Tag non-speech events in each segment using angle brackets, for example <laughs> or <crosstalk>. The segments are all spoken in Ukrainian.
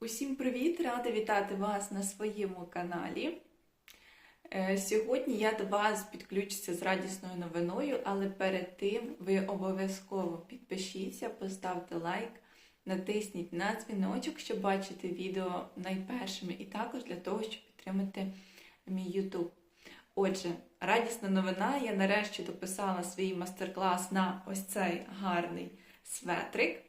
Усім привіт! Рада вітати вас на своєму каналі. Е, Сьогодні я до вас підключуся з радісною новиною, але перед тим ви обов'язково підпишіться, поставте лайк, натисніть на дзвіночок, щоб бачити відео найпершими, і також для того, щоб підтримати мій YouTube. Отже, радісна новина. Я нарешті дописала свій майстер-клас на ось цей гарний светрик.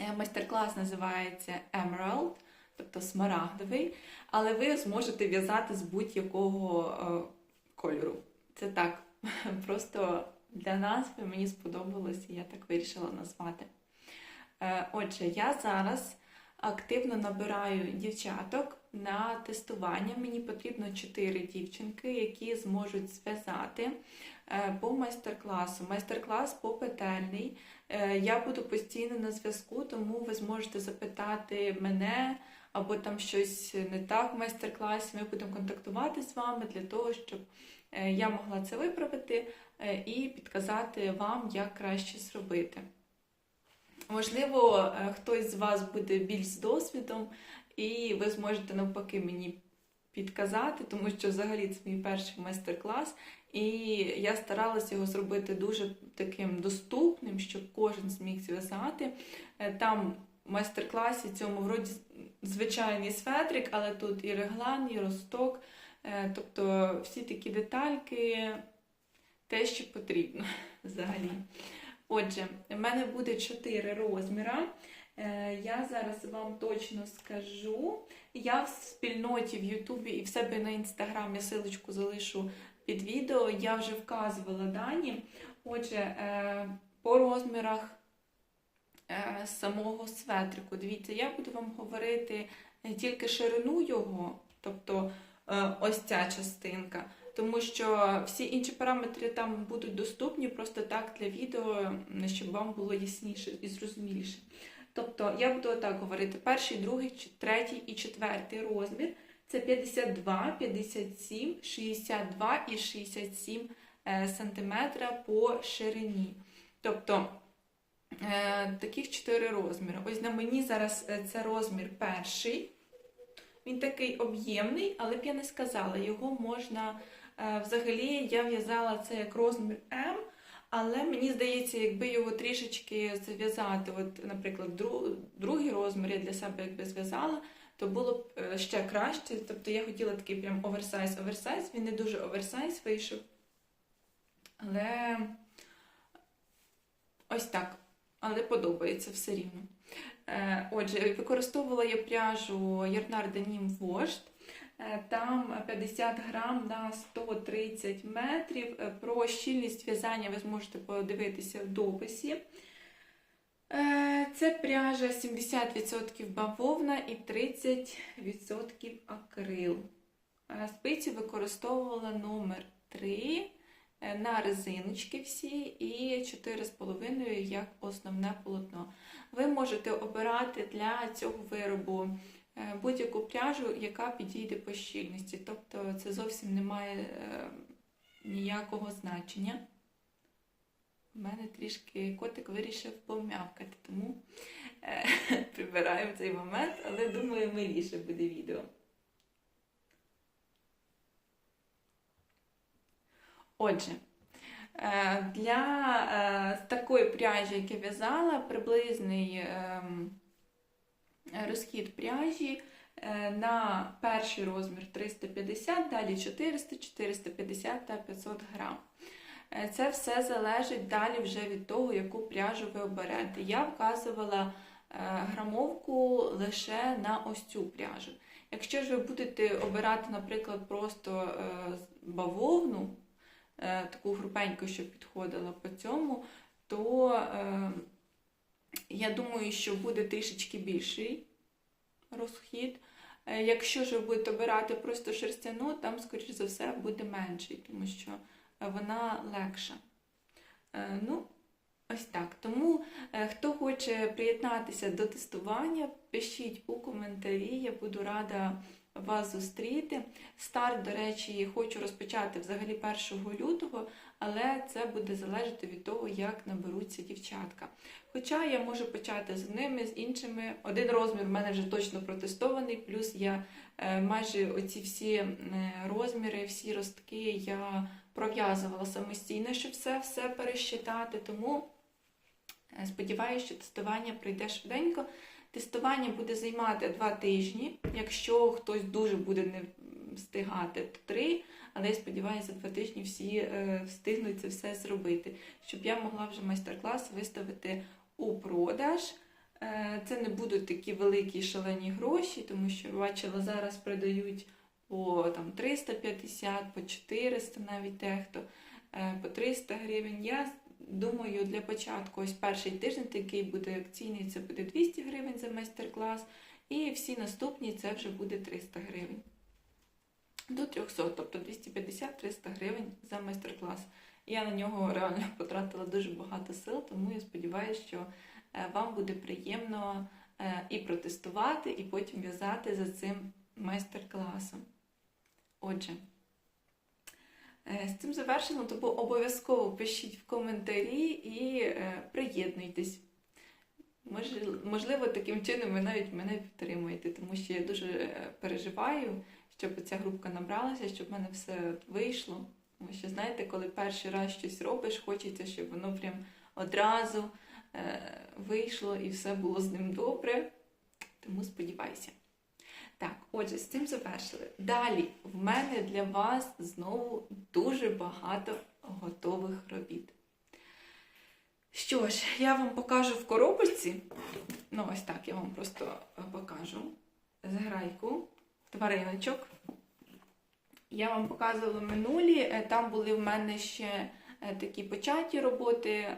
Е, Майстер-клас називається Emerald, тобто смарагдовий, але ви зможете в'язати з будь-якого е, кольору. Це так, <laughs> просто для назви мені сподобалось, і я так вирішила назвати. Е, Отже, я зараз активно набираю дівчаток на тестування. Мені потрібно 4 дівчинки, які зможуть зв'язати по майстер-класу. Майстер-клас попетельний. Е, Я буду постійно на зв'язку, тому ви зможете запитати мене або там щось не так в майстер-класі. Ми будемо контактувати з вами для того, щоб е, я могла це виправити е, і підказати вам, як краще зробити. Можливо, хтось з вас буде більш з досвідом, і ви зможете навпаки мені підказати, тому що взагалі це мій перший майстер-клас, і я старалася його зробити дуже таким доступним, щоб кожен зміг зв'язати. Е, Там майстер-класі цьому вроді звичайний светрик, але тут і реглан, і росток, е, тобто всі такі детальки, те, що потрібно <laughs> взагалі. Отже, в мене буде 4 розміра. Е, Я зараз вам точно скажу. Я в спільноті в Ютубі і в себе на інстаграмі силочку залишу під відео. Я вже вказувала дані. Отже, е, по розмірах е, самого светрику. Дивіться, я буду вам говорити не тільки ширину його, тобто е, ось ця частинка, тому що всі інші параметри там будуть доступні просто так для відео, щоб вам було ясніше і зрозуміліше. Тобто я буду отак говорити: перший, другий, третій і четвертий розмір це 52, 57, 62 і 67 е, сантиметра по ширині. Тобто е, таких чотири розміри. Ось на мені зараз е, це розмір перший. Він такий об'ємний, але б я не сказала, його можна е, взагалі я в'язала це як розмір М, але мені здається, якби його трішечки зав'язати, от, наприклад, другий розмір я для себе якби зв'язала, то було б е, ще краще. Тобто я хотіла такий прям оверсайз-оверсайз, він не дуже оверсайз вийшов. Але ось так. Але подобається все рівно. Е, Отже, використовувала я пряжу Ярнар Денім Вождь. Е, Там 50 грам на 130 метрів. Про щільність в'язання ви зможете подивитися в дописі. Е, Це пряжа 70% бавовна і 30% акрил. Спиці використовувала номер 3 е, на резиночки всі і 4,5 як основне полотно. Ви можете обирати для цього виробу е, будь-яку пряжу, яка підійде по щільності. Тобто це зовсім не має ніякого значення. У мене трішки котик вирішив пом'явкати, тому е, <laughs> прибираємо цей момент, але думаю, миліше буде відео. Отже, е, для е, такої пряжі, як я в'язала, приблизний ем, розхід пряжі е, на перший розмір 350, далі 400, 450 та 500 грам. Е, Це все залежить далі вже від того, яку пряжу ви оберете. Я вказувала е, грамовку лише на ось цю пряжу. Якщо ж ви будете обирати, наприклад, просто е, бавовну, таку групеньку, щоб підходила по цьому, то я думаю, що буде трішечки більший розхід. Якщо ж ви будете обирати просто шерстяну, там, скоріш за все, буде менший, тому що вона легша. Е, Ну, ось так. Тому, е, хто хоче приєднатися до тестування, пишіть у коментарі, я буду рада вас зустріти. Старт, до речі, хочу розпочати взагалі 1 лютого, але це буде залежати від того, як наберуться дівчатка. Хоча я можу почати з одними, з іншими. Один розмір в мене вже точно протестований, плюс я е, майже оці всі розміри, всі ростки я пров'язувала самостійно, щоб все, все пересчитати. Тому е, сподіваюся, що тестування пройде швиденько. Тестування буде займати два тижні. Якщо хтось дуже буде не встигати, то три. Але я сподіваюся, два тижні всі е, встигнуть це все зробити, щоб я могла вже майстер-клас виставити у продаж. Е, Це не будуть такі великі шалені гроші, тому що бачила, зараз продають по там, 350, по 400 навіть дехто, е, по 300 гривень. Я думаю, для початку ось перший тиждень такий буде акційний, це буде 200 гривень за майстер-клас, і всі наступні це вже буде 300 гривень. До 300, тобто 250-300 гривень за майстер-клас. Я на нього реально <laughs> потратила дуже багато сил, тому я сподіваюся, що е, вам буде приємно е, і протестувати, і потім в'язати за цим майстер-класом. Отже, з цим завершено, тому обов'язково пишіть в коментарі і е, приєднуйтесь. Можливо, таким чином ви навіть мене підтримуєте, тому що я дуже е, переживаю, щоб ця групка набралася, щоб в мене все вийшло. Тому що, знаєте, коли перший раз щось робиш, хочеться, щоб воно прям одразу е, вийшло і все було з ним добре. Тому сподівайся. Так, отже, з цим завершили. Далі в мене для вас знову дуже багато готових робіт. Що ж, я вам покажу в коробочці. Ну, ось так я вам просто е, покажу зграйку твариночок. Я вам показувала минулі, е, там були в мене ще е, такі початі роботи.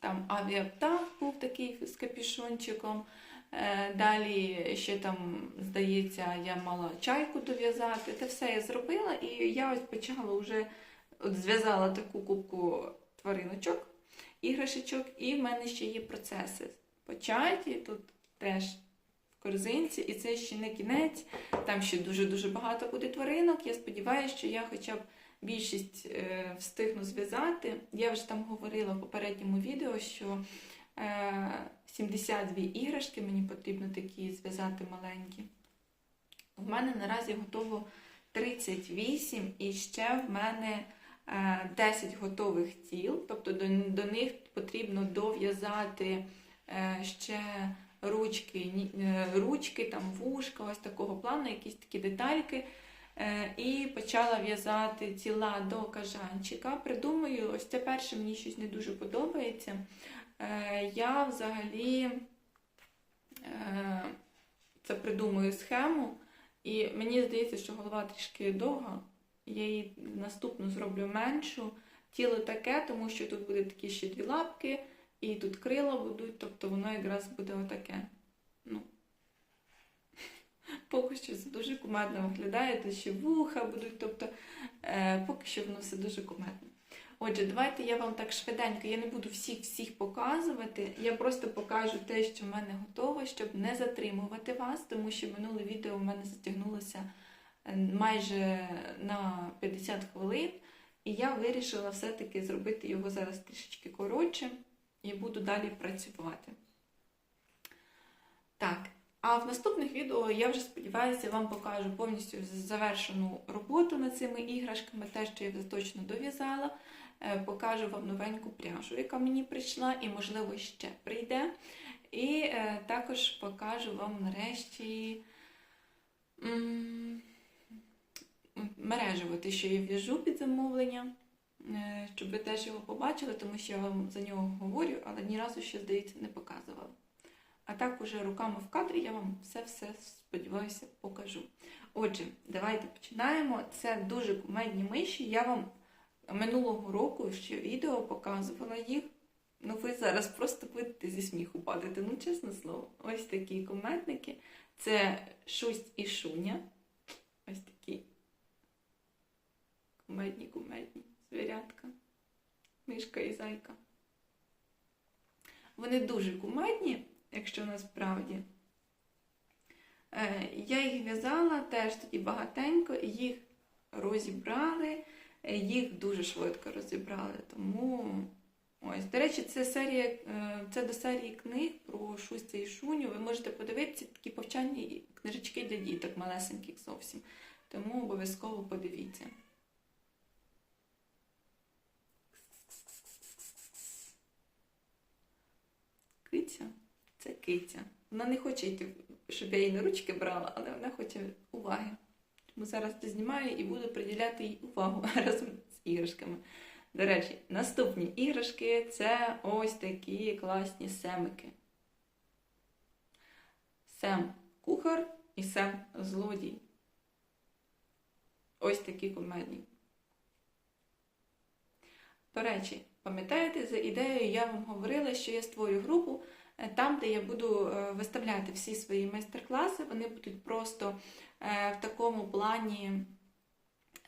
Там авіаптах був такий з капюшончиком. Е, Далі ще там, здається, я мала чайку дов'язати. Це все я зробила, і я ось почала вже от зв'язала таку кубку твариночок, іграшечок, і в мене ще є процеси. Початі, тут теж в корзинці, і це ще не кінець. Там ще дуже-дуже багато буде тваринок. Я сподіваюся, що я хоча б більшість е, встигну зв'язати. Я вже там говорила в попередньому відео, що е, 72 іграшки мені потрібно такі зв'язати маленькі. В мене наразі готово 38 і ще в мене е, 10 готових тіл, тобто до, них потрібно дов'язати е, ще ручки, е, ручки, там вушка, ось такого плану, якісь такі детальки. Е, І почала в'язати тіла до кажанчика. Придумаю, ось це перше мені щось не дуже подобається. Е, Я взагалі е, це придумую схему, і мені здається, що голова трішки довга. Я її наступну зроблю меншу. Тіло таке, тому що тут буде такі ще дві лапки, і тут крила будуть, тобто воно якраз буде отаке. Ну. <laughs> Поки що це дуже кумедно виглядає, тут ще вуха будуть, тобто е, поки що воно все дуже кумедно. Отже, давайте я вам так швиденько, я не буду всіх-всіх показувати, я просто покажу те, що в мене готово, щоб не затримувати вас, тому що минуле відео в мене затягнулося е, майже на 50 хвилин, і я вирішила все-таки зробити його зараз трішечки коротше і буду далі працювати. Так, а в наступних відео я вже сподіваюся, вам покажу повністю завершену роботу над цими іграшками, те, що я вже точно дов'язала. Е, Покажу вам новеньку пряжу, яка мені прийшла, і, можливо, ще прийде. І е, також покажу вам нарешті мережево, те, що я в'яжу під замовлення, е, щоб ви теж його побачили, тому що я вам за нього говорю, але ні разу ще, здається, не показувала. А так уже руками в кадрі я вам все-все, сподіваюся, покажу. Отже, давайте починаємо. Це дуже кумедні миші. Я вам минулого року ще відео показувала їх. Ну, ви зараз просто будете зі сміху падати, ну, чесне слово. Ось такі кумедники. Це Шусть і Шуня. Ось такі кумедні, кумедні звірятка. Мишка і зайка. Вони дуже кумедні, якщо насправді. Е, Я їх в'язала теж тоді багатенько, їх розібрали, їх дуже швидко розібрали. Тому ось, до речі, це серія, е, це до серії книг про Шустя і Шуню. Ви можете подивитися такі повчальні книжечки для діток, малесеньких зовсім. Тому обов'язково подивіться. Киця це киця. Вона не хоче щоб я її на ручки брала, але вона хоче уваги. Тому зараз це знімаю і буду приділяти їй увагу <laughs> разом з іграшками. До речі, наступні іграшки це ось такі класні семики. Сем кухар і сем злодій. Ось такі комедії. До речі, пам'ятаєте, за ідеєю я вам говорила, що я створю групу е, там, де я буду е, виставляти всі свої майстер-класи. Вони будуть просто в такому плані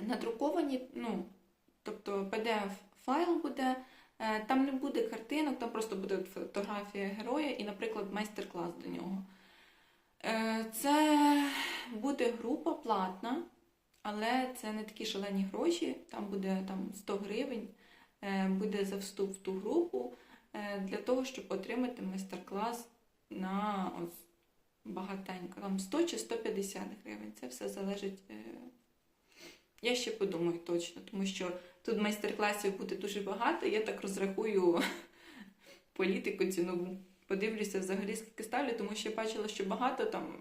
надруковані, ну, тобто PDF-файл буде. Е, Там не буде картинок, там просто буде фотографія героя і, наприклад, майстер-клас до нього. Е, Це буде група платна, але це не такі шалені гроші, там буде там, 100 гривень, е, буде за вступ в ту групу е, для того, щоб отримати майстер-клас на ось, багатенько, там 100 чи 150 гривень. Це все залежить. е, Я ще подумаю точно, тому що тут майстер-класів буде дуже багато. Я так розрахую <laughs> політику цінову. Подивлюся взагалі, скільки ставлю, тому що я бачила, що багато там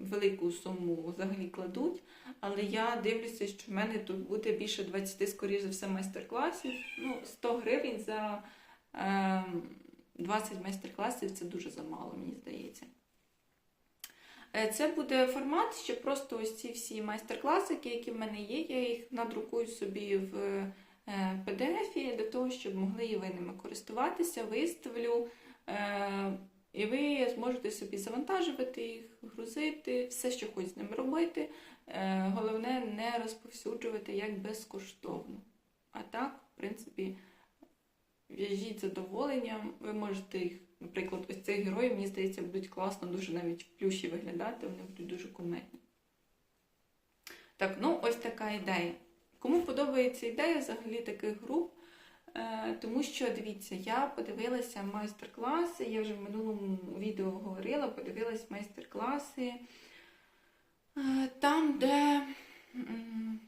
велику суму взагалі кладуть. Але я дивлюся, що в мене тут буде більше 20, скоріше за все, майстер-класів. Ну, 100 гривень за е, 20 майстер-класів це дуже замало, мені здається. Е, Це буде формат, що просто ось ці всі майстер-класики, які в мене є, я їх надрукую собі в е, PDF для того, щоб могли і ви ними користуватися, виставлю. Е, І ви зможете собі завантажувати їх, грузити, все, що хочете з ними робити. Головне не розповсюджувати як безкоштовно. А так, в принципі, в'яжіть задоволенням. Ви можете їх, наприклад, ось цих героїв, мені здається, будуть класно, дуже навіть в плюші виглядати, вони будуть дуже кумедні. Так, ну ось така ідея. Кому подобається ідея взагалі таких груп? Е, Тому що, дивіться, я подивилася майстер-класи, я вже в минулому відео говорила, подивилась майстер-класи е, там, де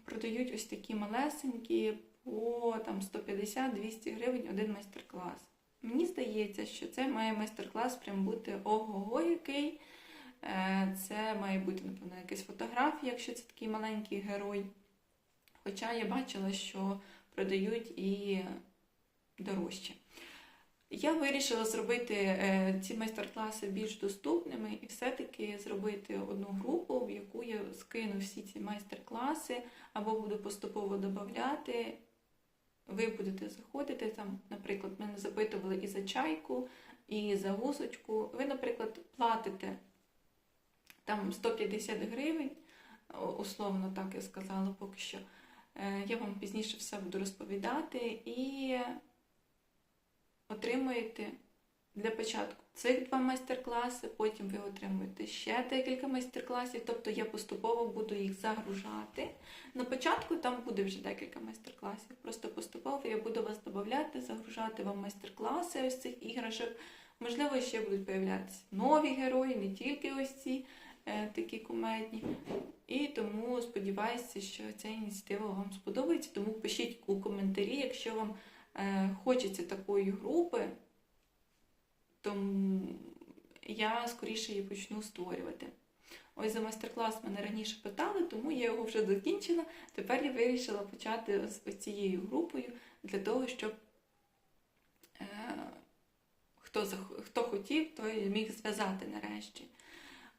продають ось такі малесенькі по там, 150-200 гривень один майстер-клас. Мені здається, що це має майстер-клас прям бути ого-го який. Е, Це має бути, напевно, якась фотографія, якщо це такий маленький герой. Хоча я бачила, що продають і дорожче. Я вирішила зробити е, ці майстер-класи більш доступними і все-таки зробити одну групу, в яку я скину всі ці майстер-класи, або буду поступово додати. Ви будете заходити там, наприклад, мене запитували і за чайку, і за гусочку. Ви, наприклад, платите там 150 гривень, условно так я сказала поки що. Е, Я вам пізніше все буду розповідати і отримуєте для початку цих два майстер-класи, потім ви отримуєте ще декілька майстер-класів, тобто я поступово буду їх загружати. На початку там буде вже декілька майстер-класів. Просто поступово я буду вас додати, загружати вам майстер-класи ось цих іграшок. Можливо, ще будуть появлятися нові герої, не тільки ось ці е, такі кумедні. І тому сподіваюся, що ця ініціатива вам сподобається. Тому пишіть у коментарі, якщо вам е, хочеться такої групи, то м, я скоріше її почну створювати. Ось за майстер-клас мене раніше питали, тому я його вже закінчила. Тепер я вирішила почати з цією групою для того, щоб е, хто, хто хотів, той міг зв'язати нарешті.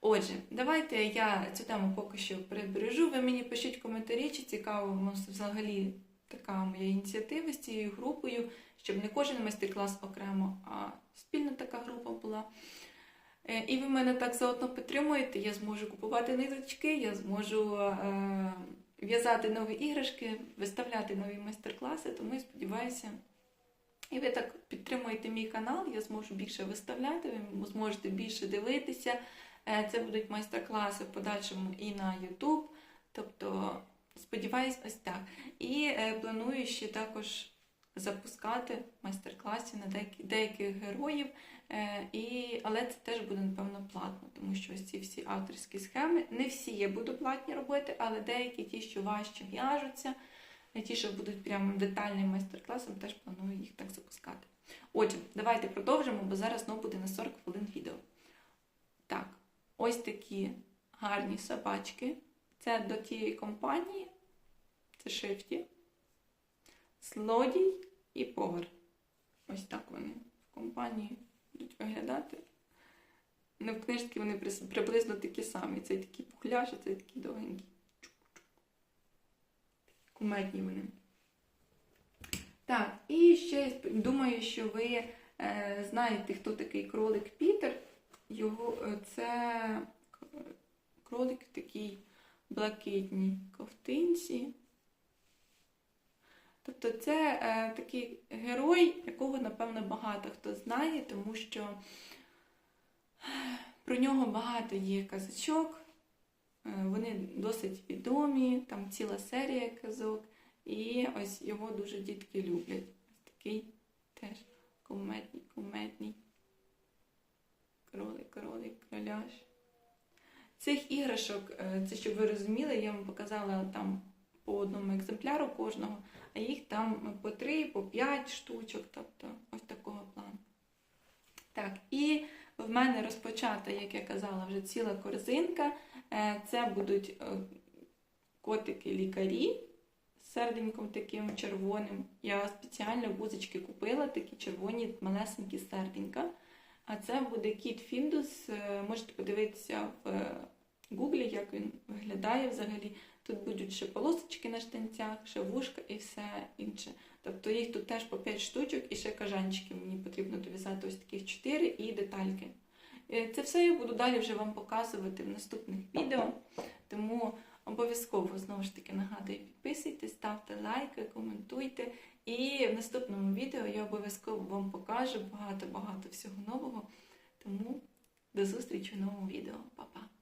Отже, давайте я цю тему поки що прибережу. Ви мені пишіть коментарі, чи цікаво взагалі така моя ініціатива з цією групою, щоб не кожен майстер-клас окремо, а спільна така група була. Е, І ви мене так заодно підтримуєте, я зможу купувати ниточки, я зможу е, в'язати нові іграшки, виставляти нові майстер-класи, тому я сподіваюся. І ви так підтримуєте мій канал, я зможу більше виставляти, ви зможете більше дивитися, Е, Це будуть майстер-класи в подальшому і на YouTube. Тобто, сподіваюсь, ось так. І е, планую ще також запускати майстер-класи на деяких героїв. Е, і, але це теж буде, напевно, платно, тому що ось ці всі авторські схеми. Не всі я буду платні робити, але деякі ті, що важче в'яжуться, е, ті, що будуть прямо детальним майстер-класом, теж планую їх так запускати. Отже, давайте продовжимо, бо зараз знову буде на 40 хвилин відео. Так, ось такі гарні собачки. Це до тієї компанії, це Шифті, Злодій і Повар. Ось так вони в компанії будуть виглядати. Ну, в книжці вони приблизно такі самі. Цей такий пухляш, а цей такий довгенький. Чук-чук. Кумедні вони. Так, і ще думаю, що ви е, знаєте, хто такий кролик Пітер. Його е, це кролик в такій блакитній ковтинці. Тобто це е, такий герой, якого, напевно, багато хто знає, тому що про нього багато є казочок, е, вони досить відомі, там ціла серія казок, і ось його дуже дітки люблять. Ось такий теж кумедний, кумедний кролик, кролик, кроляш. Цих іграшок, е, це щоб ви розуміли, я вам показала там по одному екземпляру кожного, а їх там по 3, по 5 штучок, тобто ось такого плану. Так, і в мене розпочата, як я казала, вже ціла корзинка. Е, Це будуть е, котики-лікарі з серденьком таким червоним. Я спеціально вузочки купила, такі червоні малесенькі серденька. А це буде кіт Фіндус. Е, Можете подивитися в гуглі, як він виглядає взагалі. Тут будуть ще полосочки на штанцях, ще вушка і все інше. Тобто їх тут теж по 5 штучок і ще кажанчики. Мені потрібно дов'язати ось таких 4 і детальки. Е, Це все я буду далі вже вам показувати в наступних відео. Тому обов'язково знову ж таки нагадую, підписуйтесь, ставте лайки, коментуйте. І в наступному відео я обов'язково вам покажу багато-багато всього нового. Тому до зустрічі в новому відео. Па-па!